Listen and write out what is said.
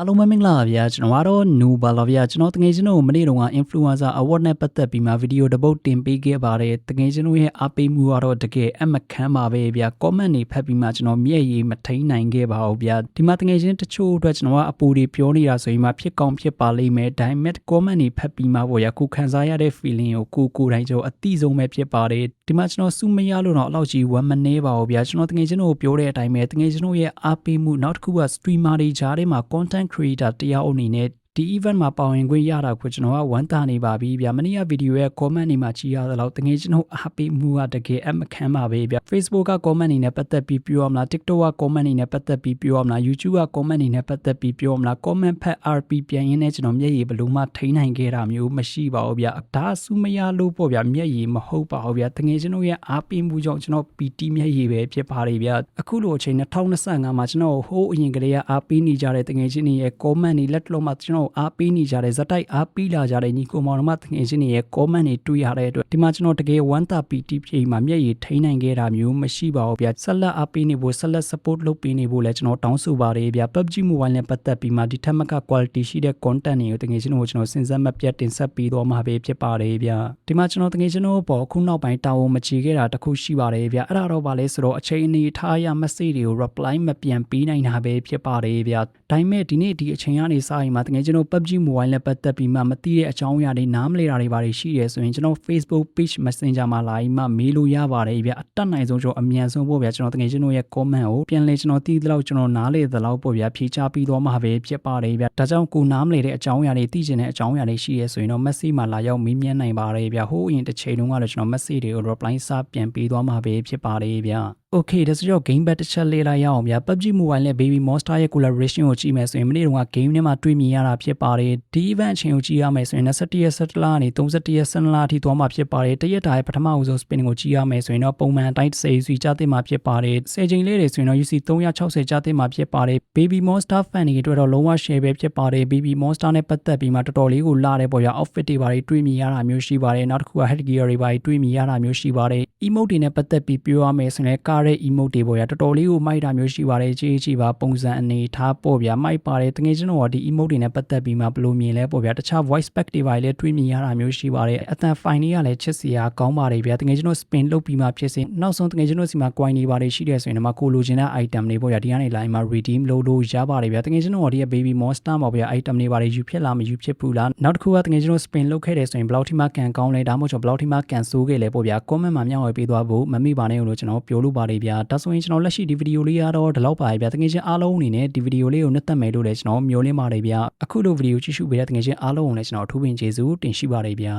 အားလုံးပဲမင်္ဂလာပါဗျာကျွန်တော်ကတော့ New ပါလာဗျာကျွန်တော်တကယ်ချင်းတို့မနေ့တုန်းက influencer award နဲ့ပတ်သက်ပြီးမှဗီဒီယိုတစ်ပုဒ်တင်ပေးခဲ့ပါတယ်တကယ်ချင်းတို့ရဲ့အားပေးမှုကတော့တကယ်အမခမ်းပါပဲဗျာ comment တွေဖတ်ပြီးမှကျွန်တော်မျက်ရည်မထိန်နိုင်ခဲ့ပါဘူးဗျာဒီမှာတကယ်ချင်းတချို့အတွက်ကျွန်တော်ကအပူတွေပြောနေတာဆိုရင်မှဖြစ်ကောင်းဖြစ်ပါလိမ့်မယ်ဒါပေမဲ့ comment တွေဖတ်ပြီးမှပေါ့ဗျာကိုခံစားရတဲ့ feeling ကိုကိုကိုယ်တိုင်ကျွန်တော်အတိဆုံးပဲဖြစ်ပါတယ်ဒီမှာကျွန်တော်စုမရလို့တော့အလောက်ကြီးဝမ်းမနေပါဘူးဗျာကျွန်တော်တကယ်ချင်းတို့ပြောတဲ့အတိုင်းပဲတကယ်ချင်းတို့ရဲ့အားပေးမှုနောက်တစ်ခုက streamer တွေကြားထဲမှာ content creator တယောက်အနေနဲ့ဒီ event မှာပါဝင်ခွင့်ရတာကိုကျွန်တော်ကဝမ်းသာနေပါပြီဗျာမနေ့ကဗီဒီယိုရဲ့ comment တွေမှာကြည့်ရသလောက်တကယ်ကျွန်တော်အားပေးမှုကတကယ်အမခမ်းပါပဲဗျာ Facebook က comment တွေနဲ့ပတ်သက်ပြီးပြောရမလား TikTok က comment တွေနဲ့ပတ်သက်ပြီးပြောရမလား YouTube က comment တွေနဲ့ပတ်သက်ပြီးပြောရမလား comment ဖတ် RP ပြန်ရင်းနဲ့ကျွန်တော်မျက်ရည်ဘလို့မှထိန်းနိုင်ခဲ့တာမျိုးမရှိပါဘူးဗျာဒါဆူမရလို့ပေါ့ဗျာမျက်ရည်မဟုတ်ပါဘူးဗျာတကယ်ကျွန်တော်ရဲ့အားပေးမှုကြောင့်ကျွန်တော် PT မျက်ရည်ပဲဖြစ်ပါတယ်ဗျာအခုလိုအချိန်2025မှာကျွန်တော်ဟိုးအရင်ကလေးကအားပေးနေကြတဲ့တကယ်ချင်းတွေရဲ့ comment တွေလက်လုံးမှာကျွန်တော်အားပေးနေကြတဲ့ဇက်တိုက်အားပေးလာကြတဲ့ညီကိုမောင်နှမတကယ်ချင်းတွေရဲ့ comment တွေတွေ့ရတဲ့အတွက်ဒီမှာကျွန်တော်တကယ်ဝမ်းသာ PT ပြေမှာမျက်ရည်ထိန်းနိုင်ခဲ့တာမျိုးမရှိပါဘူးဗျာဆက်လက်အားပေးနေဖို့ဆက်လက် support လုပ်ပေးနေဖို့လည်းကျွန်တော်တောင်းဆိုပါတယ်ဗျာ PUBG Mobile နဲ့ပတ်သက်ပြီးမှဒီထက်မက quality ရှိတဲ့ content တွေကိုတကယ်ချင်းတို့ကျွန်တော်စဉ်ဆက်မပြတ်တင်ဆက်ပေးတော့မှာပဲဖြစ်ပါတယ်ဗျာဒီမှာကျွန်တော်တကယ်ချင်းတို့ပေါ်အခုနောက်ပိုင်းတာဝန်မချေခဲ့တာတခုရှိပါတယ်ဗျာအဲ့ဒါတော့ဗာလဲဆိုတော့အချိန်အနေထားရ message တွေကို reply မပြန်ပေးနိုင်တာပဲဖြစ်ပါတယ်ဗျာဒါပေမဲ့ဒီနေ့ဒီအချိန်ကနေစရင်မှာတကယ်ကျွန်တော် PUBG Mobile နဲ့ပတ်သက်ပြီးမှမသိတဲ့အကြောင်းအရာတွေနားမလည်တာတွေဘာတွေရှိရဲဆိုရင်ကျွန်တော် Facebook page Messenger မှာလာပြီးမှမေးလို့ရပါတယ်ဗျာအတက်နိုင်ဆုံးကျွန်တော်အမြန်ဆုံးပို့ဗျာကျွန်တော်တကယ်ကျွန်တော်ရဲ့ comment ကိုပြန်လဲကျွန်တော်သိသလောက်ကျွန်တော်နားလေသလောက်ပို့ဗျာဖြေချပြီးတော့မှာပဲဖြစ်ပါတယ်ဗျာဒါကြောင့်ကိုနားမလည်တဲ့အကြောင်းအရာတွေသိချင်တဲ့အကြောင်းအရာတွေရှိရဲဆိုရင်တော့ message မှာလာရောက်မေးမြန်းနိုင်ပါတယ်ဗျာဟိုးအရင်တစ်ချိန်တုန်းကတော့ကျွန်တော် message တွေကို reply စပြန်ပေးသွားမှာပဲဖြစ်ပါတယ်ဗျာ Okay ဒါဆိုတော့ game back တစ်ချက်လေးလိုက်ရအောင်ဗျာ PUBG Mobile နဲ့ Baby Monster ရဲ့ collaboration ကိုကြည့်မယ်ဆိုရင်မနေ့တုန်းက game ထဲမှာတွေ့မြင်ရတာဖြစ်ပါတယ်ဒီ event အချိန်ကိုကြည့်ရမယ်ဆိုရင်21ရက်17လကနေ31ရက်17လအထိသွားမှာဖြစ်ပါတယ်တရက်တာရဲ့ပထမအဦးဆုံး spin ကိုကြည့်ရမယ်ဆိုရင်တော့ပုံမှန်အတိုင်း30 UC ကြားသိမှာဖြစ်ပါတယ်10ချိန်လေးတွေဆိုရင်တော့ UC 360ကြားသိမှာဖြစ်ပါတယ် Baby Monster fan တွေအတွက်တော့လုံးဝ share ပဲဖြစ်ပါတယ် Baby Monster နဲ့ပတ်သက်ပြီးမှတော်တော်လေးကိုလာတယ်ပေါ့ဗျာ outfit တွေဘာတွေတွေ့မြင်ရတာမျိုးရှိပါတယ်နောက်တစ်ခုက head gear တွေဘာတွေတွေ့မြင်ရတာမျိုးရှိပါတယ် emote တွေနဲ့ပတ်သက်ပြီးပြောရမယ်ဆိုရင်ကားတဲ့ emote တွေပေါ့ဗျာတော်တော်လေးကိုမိုက်တာမျိုးရှိပါတယ်ကြီးကြီးပါပုံစံအနေထားပေါ့ဗျာမိုက်ပါတယ်တကယ်ကျွန်တော်ကဒီ emote တွေနဲ့ပတ်သက်ပြီးမှဘယ်လိုမြင်လဲပေါ့ဗျာတခြား voice pack တွေပါလည်းတွေးမြင်ရတာမျိုးရှိပါတယ်အတန် fine တွေကလည်းချစ်စရာကောင်းပါတယ်ဗျာတကယ်ကျွန်တော် spin လုပ်ပြီးမှဖြစ်စေနောက်ဆုံးတကယ်ကျွန်တော်စီမှာ coin တွေပါတယ်ရှိတယ်ဆိုရင်တော့ကိုလိုချင်တဲ့ item တွေပေါ့ဗျာဒီကနေ line မှာ redeem လုပ်လို့ရပါတယ်ဗျာတကယ်ကျွန်တော်ဒီရဲ့ baby monster မှာဗျာ item တွေပါတယ်ယူဖြစ်လားမယူဖြစ်ဘူးလားနောက်တစ်ခုကတကယ်ကျွန်တော် spin လုပ်ခဲ့တယ်ဆိုရင်ဘယ်လောက်ထိမှကန်ကောင်းလဲဒါမှမဟုတ်ဘယ်လောက်ထိမှကန်ဆိုးခဲ့လဲပေါ့ဗျာ comment မှာမျှဝေပေးသွားဖို့မမေ့ပါနဲ့လို့ကျွန်တော်ပြောလို့ပါတယ်ဗျာဒါဆိုရင်ကျွန်တော်လက်ရှိဒီဗီဒီယိုလေးကတော့ဒီလောက်ပါဗျာတကယ်ချင်းအားလုံးအနေနဲ့ဒီဗီဒီယိုလေးကိုနှစ်သက်မယ်လို့လည်းကျွန်တော်မျှော်လင့်ပါတယ်ဗျာအခုလိုဗီဒီယိုကြည့်ရှုပေးတဲ့တကယ်ချင်းအားလုံးကိုလည်းကျွန်တော်အထူးပင်ကျေးဇူးတင်ရှိပါတယ်ဗျာ